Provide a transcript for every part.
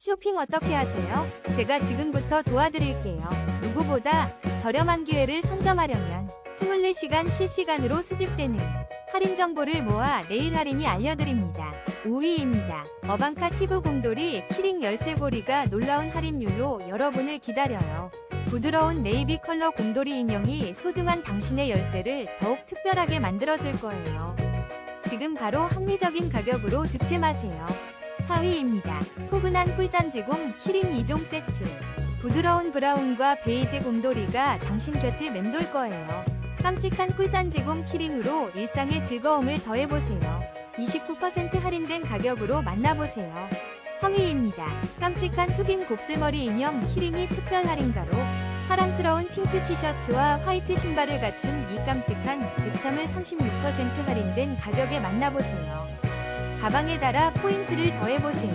쇼핑 어떻게 하세요? 제가 지금부터 도와드릴게요. 누구보다 저렴한 기회를 선점하려면 24시간 실시간으로 수집되는 할인 정보를 모아 내일 할인이 알려드립니다. 5위입니다. 어방카 티브 곰돌이 키링 열쇠고리가 놀라운 할인율로 여러분을 기다려요. 부드러운 네이비 컬러 곰돌이 인형이 소중한 당신의 열쇠를 더욱 특별하게 만들어줄 거예요. 지금 바로 합리적인 가격으로 득템하세요. 4위입니다. 포근한 꿀단지곰 키링 2종 세트. 부드러운 브라운과 베이지 곰돌이가 당신 곁을 맴돌 거예요. 깜찍한 꿀단지곰 키링으로 일상의 즐거움을 더해보세요. 29% 할인된 가격으로 만나보세요. 3위입니다. 깜찍한 흑인 곱슬머리 인형 키링이 특별 할인가로 사랑스러운 핑크 티셔츠와 화이트 신발을 갖춘 이 깜찍한 백참을 36% 할인된 가격에 만나보세요. 가방에 달아 포인트를 더해보세요.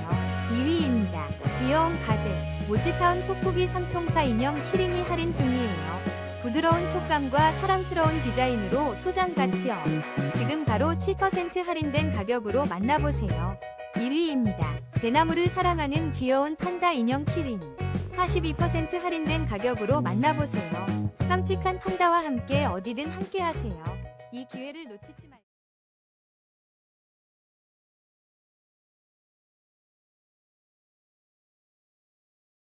2위입니다. 귀여운 가득 모지타운 꾹꾹이 삼총사 인형 키링이 할인 중이에요. 부드러운 촉감과 사랑스러운 디자인으로 소장 가치업. 지금 바로 7% 할인된 가격으로 만나보세요. 1위입니다. 대나무를 사랑하는 귀여운 판다 인형 키링. 42% 할인된 가격으로 만나보세요. 깜찍한 판다와 함께 어디든 함께 하세요. 이 기회를 놓치지 말고.